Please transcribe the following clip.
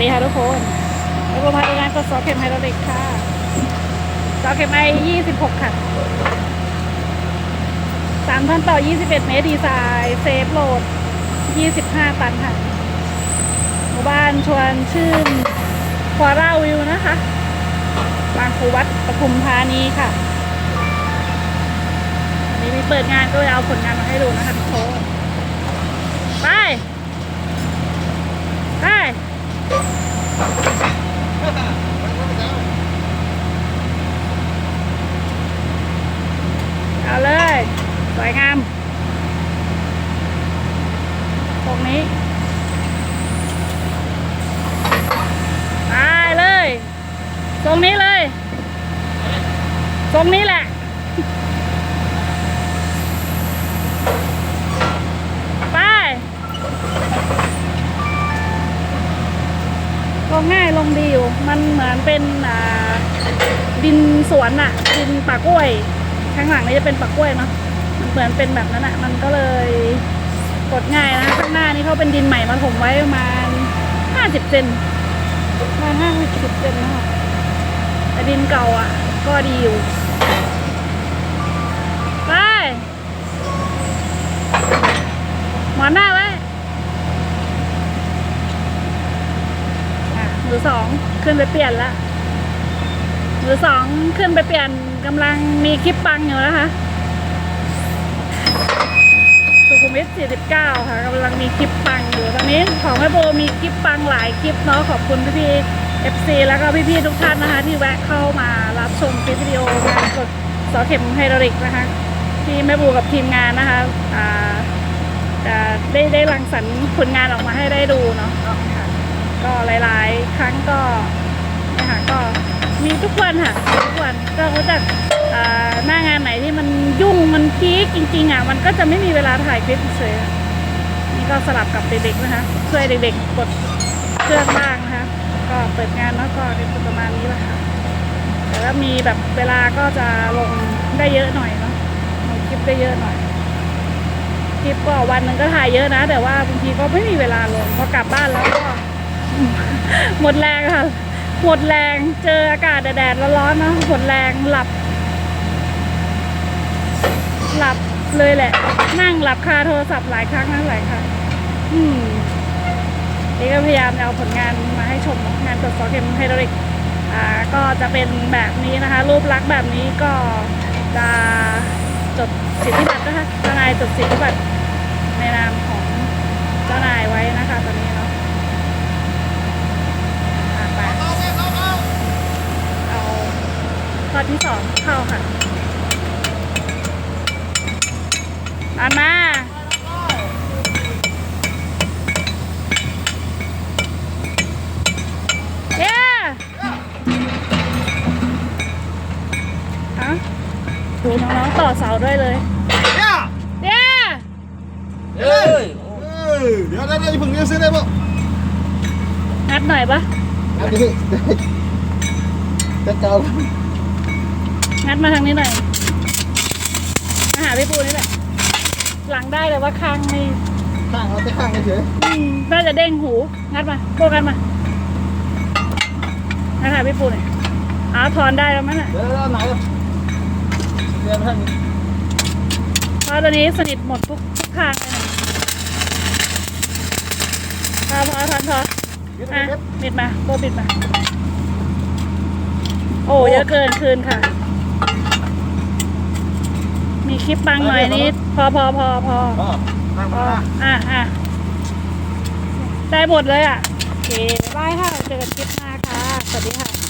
ดีค่ะทุกคนแล้วก็มาดูงานกดซอเข็มไฮดรอลิกค่ะซอเข็มไอ26ค่ะ3ท่านต่อ21เมตรดีไซน์เซฟโหลด25ตันค่ะ หมู่บ้านชวนชื่นควาร่าวิวนะคะบางคูวัดปทุมธานีค่ะ วันนี้มีเปิดงานก็เลยเอาผลงานมาให้ดูนะคะทุกคน ไป ไป เอาเลย สวยงามตรงนี้ไปเลยตรงนี้เลยตรงนี้แหละไปลงง่ายลงดีอยู่ มันเหมือนเป็นดินสวนอะดินป่ากล้วย ข้างหลังนี่จะเป็นป่ากล้วยเนาะ เหมือนเป็นแบบนั้นอะมันก็เลยกดง่ายนะข้างหน้านี่เขาเป็นดินใหม่มาถมไว้ประมาณห้าสิบเซนประมาณห้าสิบเซนนะคะแต่ดินเก่าอะก็ดีอยู่ไปหมอนหน้าไว้อะมือสองขึ้นไปเปลี่ยนละมือสองขึ้นไปเปลี่ยนกำลังมีคลิปปังอยู่นะคะสุขุม วิท49 ค่ะกำลังมีคลิปปังอยู่ตอนนี้ของแม่โบมีคลิปปังหลายคลิปเนาะขอบคุณพี่ๆ FC แล้วก็พี่ๆทุกท่านนะคะ ที่แวะเข้ามารับชมคลิปวิดีโองานกดเสอเข็มไฮดรอลิกนะคะ ที่แม่โบกับทีมงานนะคะจะได้ได้รังสรรค์ผลงานออกมาให้ได้ดูเนาะก็หลายๆ ครั้งก็นะคะก็มีทุกวันค่ะทุกวันก็รู้จักหน้างาน พีคจริงๆอะมันก็จะไม่มีเวลาถ่ายคลิปเฉยๆนี่ก็สลับกับเด็กๆนะคะช่วยเด็กๆกดเครื่องบ้างนะคะก็เปิดงานแล้วก็เป็นประมาณนี้แหละค่ะแต่ว่ามีแบบเวลาก็จะลงได้เยอะหน่อยเนาะลงคลิปได้เยอะหน่อยคลิปก็วันหนึ่งก็ถ่ายเยอะนะ แต่ว่าบางทีก็ไม่มีเวลาลงพอกลับบ้านแล้วก็หมดแรงค่ะหมดแรงเจออากาศแดดร้อนๆเนอะหมดแรงหลับ หลับเลยแหละ นั่งหลับคาโทรศัพท์หลายครั้งนะหลายครั้งอืมนี่ก็พยายามจะเอาผลงานมาให้ชมงานตรวจสอบเข็มไฮดรอลิกอ่าก็จะเป็นแบบนี้นะคะ รูปลักษณ์แบบนี้ก็จะจดสิทธิบัตรนะคะเจ้านายจดสิทธิบัตรในนามของเจ้านายไว้นะคะตอนนี้เนาะอะไปเอาข้อที่สองเข้าค่ะ อันมาเย้เอาดูน้องๆต่อเสาด้วยเลยเนี่ยเย้เอ้ยเอ้ยเดี๋ยวได้ได้พึ่งเรียนซื้อได้ป่ะงัดหน่อยปะอันนี้จะเก่างัดมาทางนี้หน่อยมาหาพี่ปูนี่แหละ หลัง ได้แต่ว่าข้างไม่ข้างเอาแต่ข้างเฉยอืมน่าจะเด้งหู งัดมาโบกันมางัดหาพี่ปูหน่อยอ้าวถอนได้แล้วมั้งน่ะเดี๋ยวเอาไหนอะเรียนท่านนี้เพราะตอนนี้สนิทหมดทุกทุกทางเลยนะพอพอถอนพอยึดอะยึดปิดมาโบปิดมา โอ้เยอะเกินคืนค่ะ มีคลิปบังหน่อยนิดพอพอพอพออ๋อนั่งพอมาอะอะได้หมดเลยอะโอเคบายค่ะเจอกันคลิปหน้าค่ะ สวัสดีค่ะ